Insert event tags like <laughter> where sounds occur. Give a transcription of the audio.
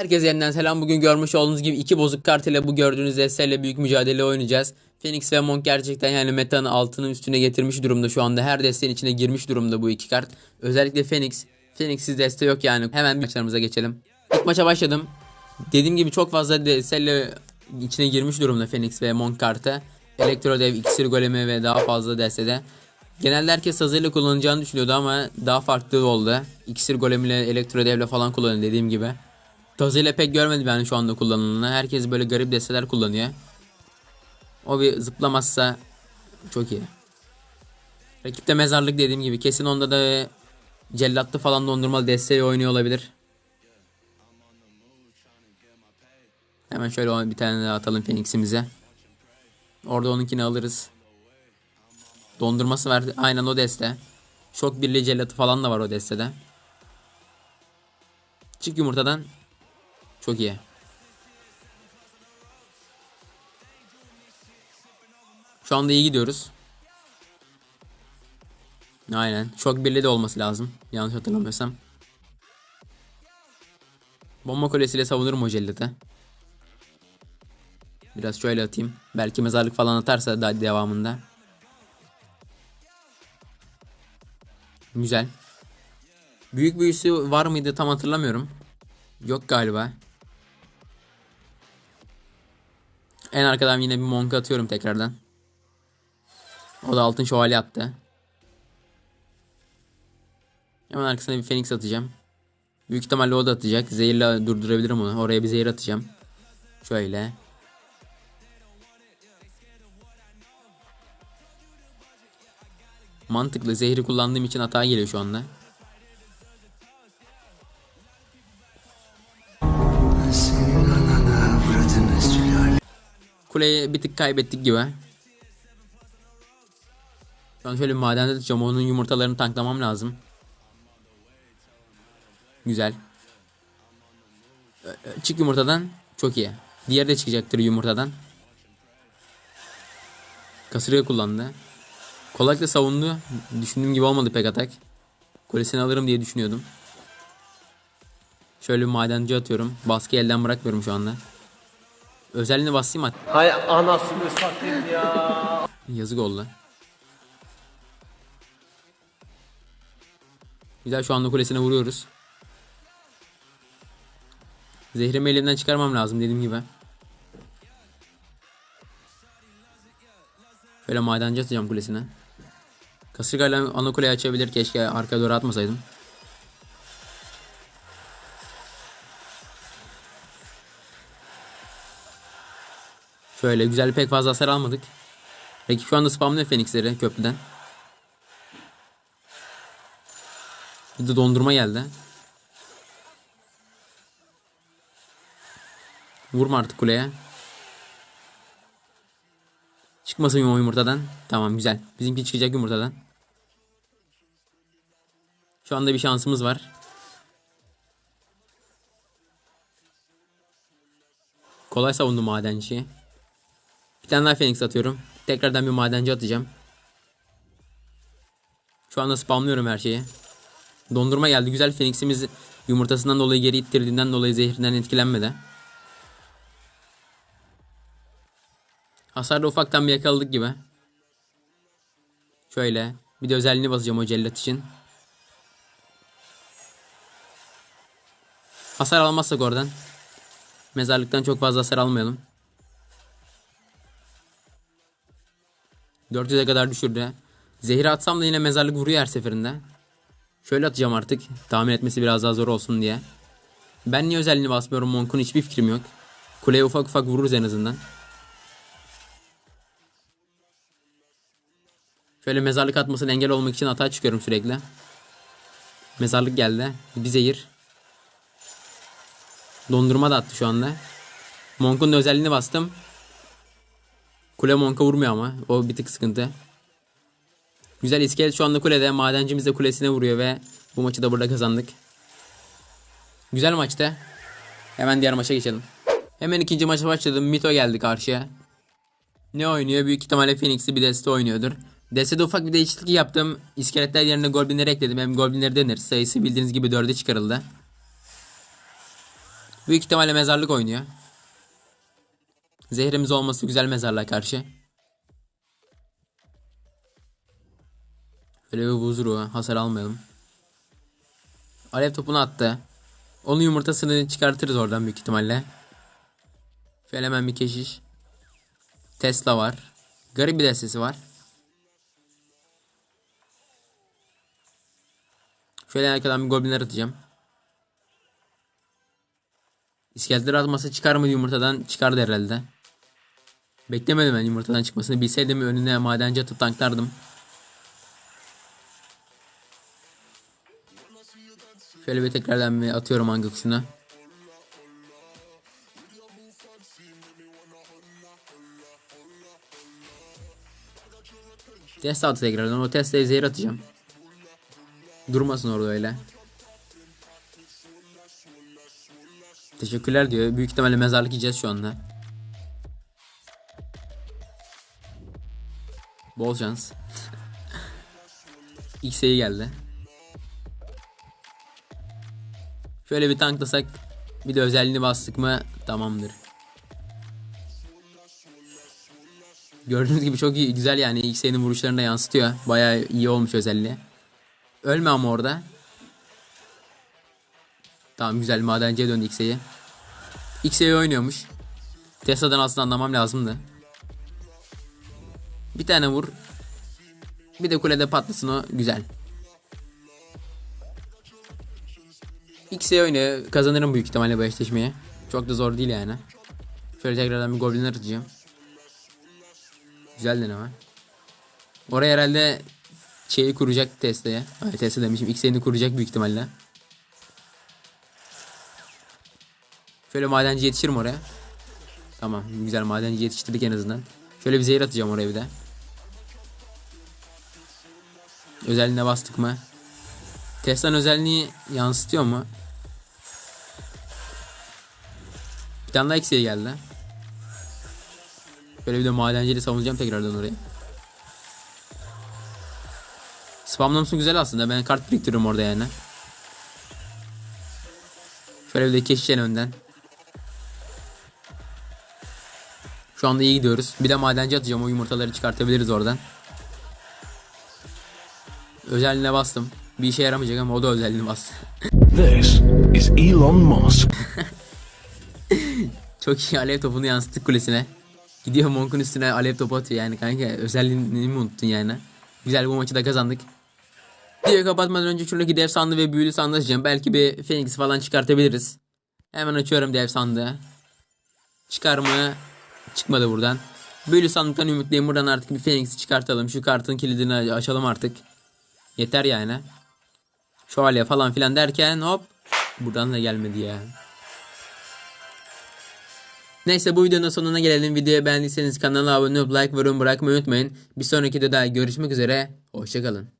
Herkese yeniden selam. Bugün görmüş olduğunuz gibi iki bozuk kart ile bu gördüğünüz eserle büyük mücadele oynayacağız. Phoenix ve Monk gerçekten yani metanın altının üstüne getirmiş durumda şu anda. Her desteğin içine girmiş durumda bu iki kart. Özellikle Phoenix. Phoenix'siz deste yok yani. Hemen maçlarımıza geçelim. İlk maça başladım. Dediğim gibi çok fazla desteyle içine girmiş durumda Phoenix ve Monk kartı. Elektro Dev, İksir Golemi ve daha fazla destede. Genelde herkes hazırla kullanacağını düşünüyordu ama daha farklı oldu. İksir Golem ile Elektro Dev'le falan kullanıyor dediğim gibi. Tazıyla pek görmedim yani şu anda kullanılanını. Herkes böyle garip desteler kullanıyor. O bir zıplamazsa çok iyi. Rakipte mezarlık dediğim gibi. Kesin onda da cellatlı falan dondurmalı desteği oynuyor olabilir. Hemen şöyle bir tane daha atalım Phoenix'imize. Orada onunkini alırız. Dondurması var. Aynen o deste. Şok birliği cellatı falan da var o destede. Çık yumurtadan. Çok iyi. Şu anda iyi gidiyoruz. Aynen. Şok birliği de olması lazım. Yanlış hatırlamıyorsam. Bomba kulesiyle savunurum o celleti. Biraz şöyle atayım. Belki mezarlık falan atarsa daha devamında. Güzel. Büyük büyüsü var mıydı tam hatırlamıyorum. Yok galiba. En arkadan yine bir monk atıyorum tekrardan. O da altın şövalye attı. Hemen arkasına bir Phoenix atacağım. Büyük ihtimalle o da atacak. Zehirle durdurabilirim onu. Oraya bir zehir atacağım. Şöyle. Mantıklı. Zehri kullandığım için hata geliyor şu anda. Kuleyi bir tık kaybettik gibi. Şu an şöyle bir madende tutacağım. Onun yumurtalarını tanklamam lazım. Güzel. Ö, Çık yumurtadan. Çok iyi. Diğeri de çıkacaktır yumurtadan. Kasırga kullandı. Kolaylıkla savundu. Düşündüğüm gibi olmadı pek atak. Kulesini alırım diye düşünüyordum. Şöyle bir madenci atıyorum. Baskı elden bırakmıyorum şu anda. Özelliğini basayım at. Hay anasını satayım ya. Yazık oldu. Güzel şu anda kulesine vuruyoruz. Zehrimi elimden çıkarmam lazım dediğim gibi. Şöyle madenci atacağım kulesine. Kasırgayla ana kuleyi açabilir. Keşke arkaya doğru atmasaydım. Şöyle güzel pek fazla hasar almadık. Rakip şu anda spamlıyor Phoenix'leri köprüden. Bir de dondurma geldi. Vurma artık kuleye. Çıkmasın o yumurtadan. Tamam güzel. Bizimki çıkacak yumurtadan. Şu anda bir şansımız var. Kolay savundu madenciyi. Tane daha Phoenix atıyorum. Tekrardan bir madenci atacağım. Şu anda spamlıyorum her şeyi. Dondurma geldi. Güzel Phoenix'imiz yumurtasından dolayı geri ittirdiğinden dolayı zehrinden etkilenmedi. Hasarda ufaktan bir yakaladık gibi. Şöyle. Bir de özelliğini basacağım o cellat için. Hasar almazsak oradan. Mezarlıktan çok fazla hasar almayalım. 400'e kadar düşürdü. Zehir atsam da yine mezarlık vuruyor her seferinde. Şöyle atacağım artık. Tahmin etmesi biraz daha zor olsun diye. Ben niye özelliğini basmıyorum Monk'un hiçbir fikrim yok. Kuleye ufak ufak vururuz en azından. Şöyle mezarlık atmasına engel olmak için hata çıkıyorum sürekli. Mezarlık geldi. Bir zehir. Dondurma da attı şu anda. Monk'un özelliğini bastım. Kule Monk'a vurmuyor ama. O bir tık sıkıntı. Güzel iskelet şu anda kulede. Madencimiz de kulesine vuruyor ve bu maçı da burada kazandık. Güzel maçtı. Hemen diğer maça geçelim. Hemen ikinci maça başladım. Mito geldi karşıya. Ne oynuyor? Büyük ihtimalle Phoenix'i bir deste oynuyordur. Destede ufak bir değişiklik yaptım. İskeletler yerine goblinleri ekledim. Hem goblinleri denir. Sayısı bildiğiniz gibi 4'e çıkarıldı. Büyük ihtimalle mezarlık oynuyor. Zehrimiz olması güzel mezarlığa karşı. Öyle bir buzuru hasar almayalım. Alev topunu attı. Onun yumurtasını çıkartırız oradan büyük ihtimalle. Şöyle bir keşiş. Tesla var. Garip bir destesi var. Şöyle arkadan bir goblinler atacağım. İskeletler atması çıkar mı yumurtadan? Çıkardı herhalde. Beklemedim ben yumurtadan çıkmasını. Bilseydim önüne madenci atıp tanklardım. Şöyle bir tekrardan bir atıyorum hangi kuşuna. Test altı tekrardan. O testle zehir atacağım. Durmasın orada öyle. Teşekkürler diyor. Büyük ihtimalle mezarlık yiyeceğiz şu anda. Bol şans. X'e geldi. Şöyle bir tanklasak bir de özelliğini bastık mı tamamdır. Gördüğünüz gibi çok iyi, güzel yani X'nin vuruşlarını da yansıtıyor. Bayağı iyi olmuş özelliği. Ölme ama orada. Tamam güzel madenciye döndü X'e. X'e oynuyormuş. Tesla'dan aslında anlamam lazımdı. Bir tane vur. Bir de kulede patlasın o güzel. X'e oynuyor. Kazanırım büyük ihtimalle bu eşleşmeyi. Çok da zor değil yani. Şöyle tekrardan bir goblinler atacağım. Güzel deneme. Oraya herhalde şeyi kuracak Tesla'ya. Ay Tesla demişim. X'ini kuracak büyük ihtimalle. Şöyle madenci yetişirim oraya. Tamam güzel madenci yetiştirdik en azından. Şöyle bir zehir atacağım oraya bir de. Özelliğine bastık mı? Tesla'nın özelliğini yansıtıyor mu? Bir tane daha eksiğe geldi. Böyle bir de madenciyle savunacağım tekrardan oraya. Spamlaması güzel aslında. Ben kart biriktiriyorum orada yani. Şöyle bir de keşişen önden. Şu anda iyi gidiyoruz. Bir de madenci atacağım. O yumurtaları çıkartabiliriz oradan. Özelliğine bastım. Bir işe yaramayacak ama o da özelliğini bastı. This is Elon Musk. <laughs> Çok iyi alev topunu yansıttık kulesine. Gidiyor Monk'un üstüne alev topu atıyor yani kanka. Özelliğini mi unuttun yani? Güzel bu maçı da kazandık. Videoyu kapatmadan önce şuradaki dev sandığı ve büyülü sandığı açacağım. Belki bir Phoenix falan çıkartabiliriz. Hemen açıyorum dev sandığı. Çıkar mı? Çıkmadı buradan. Büyülü sandıktan ümitliyim. Buradan artık bir Phoenix'i çıkartalım. Şu kartın kilidini açalım artık. Yeter yani. Şövalye falan filan derken hop. Buradan da gelmedi ya. Neyse bu videonun sonuna gelelim. Videoyu beğendiyseniz kanala abone olup like ve yorum bırakmayı unutmayın. Bir sonraki videoda görüşmek üzere. Hoşçakalın.